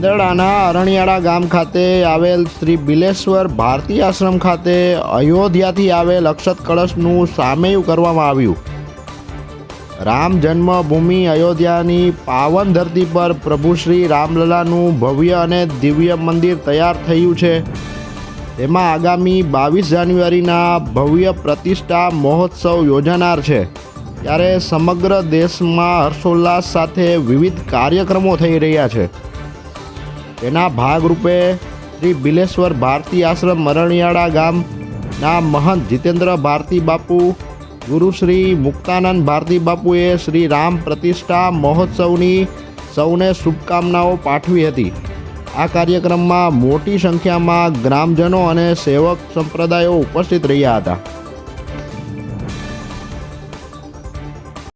દડાના અરણિયાળા ગામ ખાતે આવેલ શ્રી બિલેશ્વર ભારતી આશ્રમ ખાતે અયોધ્યાથી આવેલ અક્ષત કળશનું સામેયું કરવામાં આવ્યું. રામ જન્મભૂમિ અયોધ્યાની પાવન ધરતી પર પ્રભુ શ્રી રામલલાનું ભવ્ય અને દિવ્ય મંદિર તૈયાર થયું છે. તેમાં આગામી બાવીસ જાન્યુઆરીના ભવ્ય પ્રતિષ્ઠા મહોત્સવ યોજાનાર છે. ત્યારે સમગ્ર દેશમાં હર્ષોલ્લાસ સાથે વિવિધ કાર્યક્રમો થઈ રહ્યા છે. તેના ભાગરૂપે શ્રી બિલેશ્વર ભારતી આશ્રમ મરણિયાળા ગામના મહંત જીતેન્દ્ર ભારતી બાપુ, ગુરુ શ્રી મુક્તાનંદ ભારતી બાપુએ શ્રી રામ પ્રતિષ્ઠા મહોત્સવની સૌને શુભકામનાઓ પાઠવી હતી. આ કાર્યક્રમમાં મોટી સંખ્યામાં ગ્રામજનો અને સેવક સંપ્રદાયો ઉપસ્થિત રહ્યા હતા.